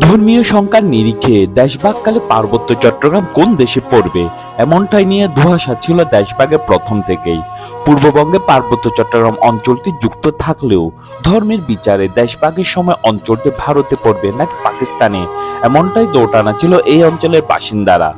ধর্মীয় সংখ্যার নিরিখে দেশভাগকালে পার্বত্য চট্টগ্রাম কোন দেশে পড়বে? এমনটাই নিয়ে দুহাসা ছিল দেশভাগের প্রথম থেকেই। পূর্ববঙ্গে পার্বত্য চট্টগ্রাম অঞ্চলটি যুক্ত থাকলেও ধর্মের বিচারে দেশভাগের সময় অঞ্চলটি ভারতে পড়বে নাকি পাকিস্তানে? এমনটাই দৌটানা ছিল এই অঞ্চলের বাসিন্দারা।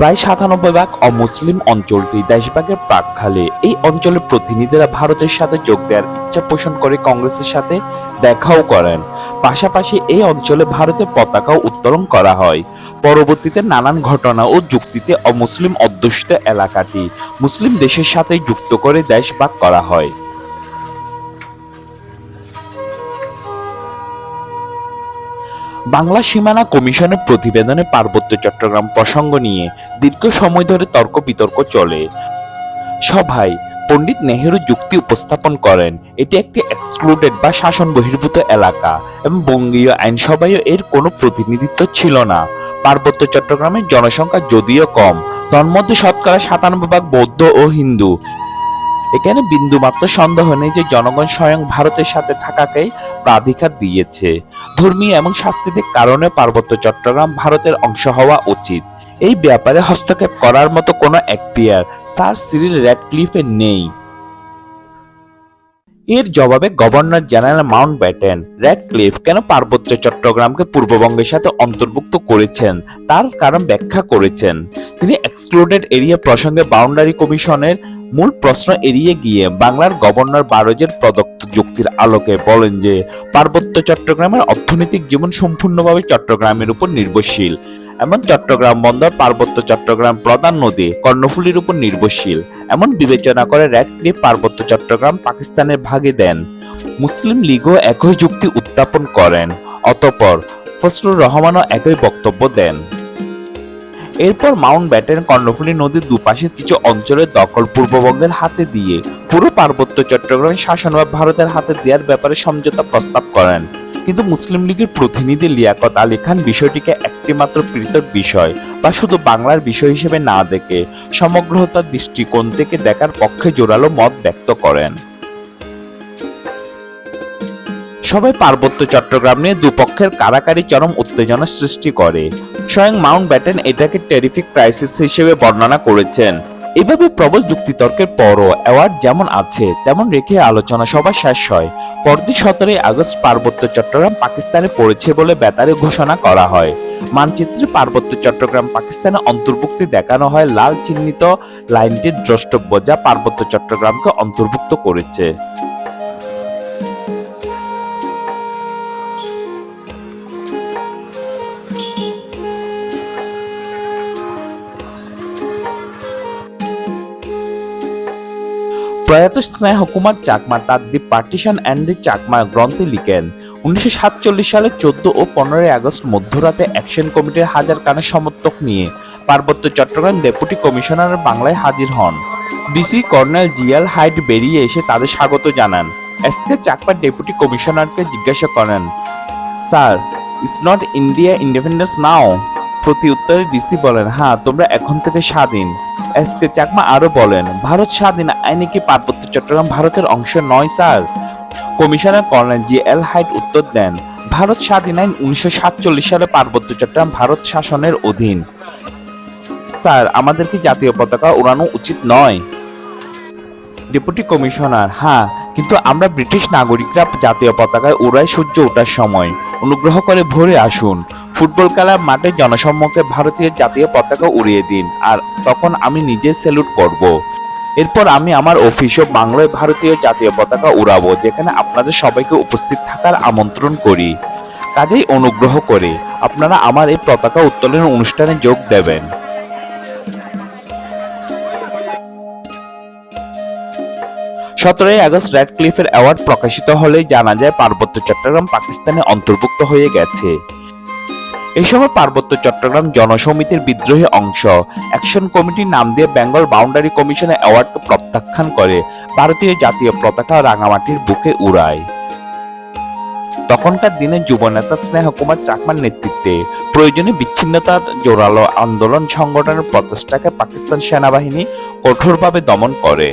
প্রায় সাতানব্বই ভাগ অমুসলিম অঞ্চলটি দেশভাগের প্রাককালে এই অঞ্চলের প্রতিনিধিরা ভারতের সাথে যোগ দেওয়ার ইচ্ছা পোষণ করে কংগ্রেসের সাথে দেখাও করেন। পাশাপাশি এই অঞ্চলে ভারতের পতাকাও উত্তোলন করা হয়। পরবর্তীতে নানান ঘটনা ও যুক্তিতে অমুসলিম অধ্যুষিত এলাকাটি মুসলিম দেশের সাথে যুক্ত করে দেশভাগ করা হয়। বাংলা সীমানা কমিশনের প্রতিবেদনে পার্বত্য চট্টগ্রাম প্রসঙ্গ নিয়ে দীর্ঘ সময় ধরে তর্ক বিতর্ক চলে। সভায় পণ্ডিত নেহেরু যুক্তি উপস্থাপন করেন, এটি একটি এক্সক্লুডেড বা শাসন বহির্ভূত এলাকা এবং বঙ্গীয় আইনসভায়ও এর কোনো প্রতিনিধিত্ব ছিল না। পার্বত্য চট্টগ্রামের জনসংখ্যা যদিও কম, তন্মধ্যে শতকরা সাতানব্বই ভাগ বৌদ্ধ ও হিন্দু। এখানে বিন্দুমাত্র সন্দেহ নেই যে জনগণ স্বয়ং ভারতের সাথে থাকাকেই প্রাধিকার দিয়েছে। ধর্মীয় এবং সাংস্কৃতিক কারণে পার্বত্য চট্টগ্রাম ভারতের অংশ হওয়া উচিত। এই ব্যাপারে হস্তক্ষেপ করার মতো কোনো এখতিয়ার স্যার সিরিল র্যাডক্লিফের নেই। এর জবাবে governor general Mountbatten Radcliffe কেন পার্বত্য চট্টগ্রামকে পূর্ববঙ্গের সাথে অন্তর্ভুক্ত করেছেন, তার কারণ ব্যাখ্যা করেছেন। তিনি এক্সক্লুডেড এরিয়া প্রসঙ্গে বাউন্ডারি কমিশনের মূল প্রশ্ন এড়িয়ে গিয়ে বাংলার গভর্নর বারোজের প্রদত্ত যুক্তির আলোকে বলেন যে, পার্বত্য চট্টগ্রামের অর্থনৈতিক জীবন সম্পূর্ণভাবে চট্টগ্রামের উপর নির্ভরশীল এমন চট্টগ্রাম বন্দর পার্বত্য চট্টগ্রাম প্রধান নদী কর্ণফুলীর উপর নির্ভরশীল। এমন বিবেচনা করে রেড ক্লিফ পার্বত্য চট্টগ্রাম পাকিস্তানের ভাগে দেন। মুসলিম লীগও একই যুক্তি উত্থাপন করেন। অতঃপর ফজলুর রহমানও একই বক্তব্য দেন। এরপর মাউন্ট ব্যাটেন কর্ণফুলী নদীর দুপাশের কিছু অঞ্চলের দখল পূর্ববঙ্গের হাতে দিয়ে পুরো পার্বত্য চট্টগ্রামের শাসনভার ভারতের হাতে দেওয়ার ব্যাপারে সমঝোতা প্রস্তাব করেন। কিন্তু মুসলিম লীগের প্রতিনিধি লিয়াকত আলী খান বিষয়টিকে একটিমাত্র পৃথক বিষয় বা শুধু বাংলার বিষয় হিসেবে না দেখে সমগ্রতার দৃষ্টিকোণ থেকে দেখার পক্ষে জোরালো মত ব্যক্ত করেন। সবাই পার্বত্য চট্টগ্রাম নিয়ে দুপক্ষের কারাকারি চরম উত্তেজনা সৃষ্টি করে। স্বয়ং মাউন্ট ব্যাটেন এটাকে টেরিফিক ক্রাইসিস হিসেবে বর্ণনা করেছেন। এভাবে প্রবল যুক্তিতর্কের পরও অ্যাওয়ার্ড যেমন আছে, তেমন রেখে আলোচনা সভা শেষ হয়। পরদিন সতেরোই আগস্ট পার্বত্য চট্টগ্রাম পাকিস্তানে পড়েছে বলে বেতারে ঘোষণা করা হয়। মানচিত্রে পার্বত্য চট্টগ্রাম পাকিস্তানে অন্তর্ভুক্তি দেখানো হয় লাল চিহ্নিত লাইনটির দ্রষ্টব্য যা পার্বত্য চট্টগ্রামকে অন্তর্ভুক্ত করেছে। প্রয়াত স্নেহ কুমার চাকমা তার the partition and the Chakma গ্রন্থে লিখেন, উনিশশো সাতচল্লিশ সালের চোদ্দ ও পনেরোই আগস্ট মধ্যরাতে অ্যাকশন কমিটির হাজার কানের সমর্থক নিয়ে পার্বত্য চট্টগ্রাম ডেপুটি কমিশনার বাংলায় হাজির হন। ডিসি কর্নেল জিয়াল হাইট বেরিয়ে এসে তাদের স্বাগত জানান। এস কে চাকমা ডেপুটি কমিশনারকে জিজ্ঞাসা করেন, sir it's not India independence now? প্রতি উত্তরে ডিসি বলেন হ্যাঁ তোমরা এখন থেকে স্বাধীন। এস কে চাকমা আরও বলেন, ভারত স্বাধীন আইনে কি পার্বত্য চট্টগ্রাম ভারতের অংশ নয়, sir? Commissioner colonel G L Hyde উত্তর দেন, ভারত স্বাধীন আইন উনিশশো সাতচল্লিশ সালে পার্বত্য চট্টগ্রাম ভারত শাসনের অধীন। স্যার, আমাদের কি জাতীয় পতাকা উড়ানো উচিত নয়? ডেপুটি কমিশনার হ্যাঁ কিন্তু আমরা ব্রিটিশ নাগরিকরা জাতীয় পতাকায় উড়াই সূর্য ওঠার সময়। অনুগ্রহ করে ভোরে আসুন। ফুটবল খেলার মাঠে জনসম্মুখে ভারতীয় জাতীয় পতাকা উড়িয়ে দিন, আর তখন আমি নিজে স্যালুট করব। এরপর আমি আমার অফিসে বাংলায় ভারতীয় জাতীয় পতাকা উড়াবো, যেখানে আপনাদের সবাইকে উপস্থিত থাকার আমন্ত্রণ করি। কাজেই অনুগ্রহ করে আপনারা আমার এই পতাকা উত্তোলনের অনুষ্ঠানে যোগ দেবেন। সতেরোই আগস্ট রেড ক্লিফের অ্যাওয়ার্ড প্রকাশিত হলেই জানা যায় পার্বত্য চট্টগ্রাম পাকিস্তানে অন্তর্ভুক্ত হয়ে গেছে। এই সময় পার্বত্য চট্টগ্রাম জনসমিতির বিদ্রোহী অংশ, অ্যাকশন কমিটির নাম দিয়ে বেঙ্গল বাউন্ডারি কমিশনের অ্যাওয়ার্ডকে প্রত্যাখ্যান করে ভারতীয় জাতীয় পতাকা রাঙামাটির বুকে উড়ায়। তখনকার দিনে যুবনেতা স্নেহ কুমার চাকমার নেতৃত্বে প্রয়োজনে বিচ্ছিন্নতার জোরালো আন্দোলন সংগঠনের প্রচেষ্টাকে পাকিস্তান সেনাবাহিনী কঠোরভাবে দমন করে।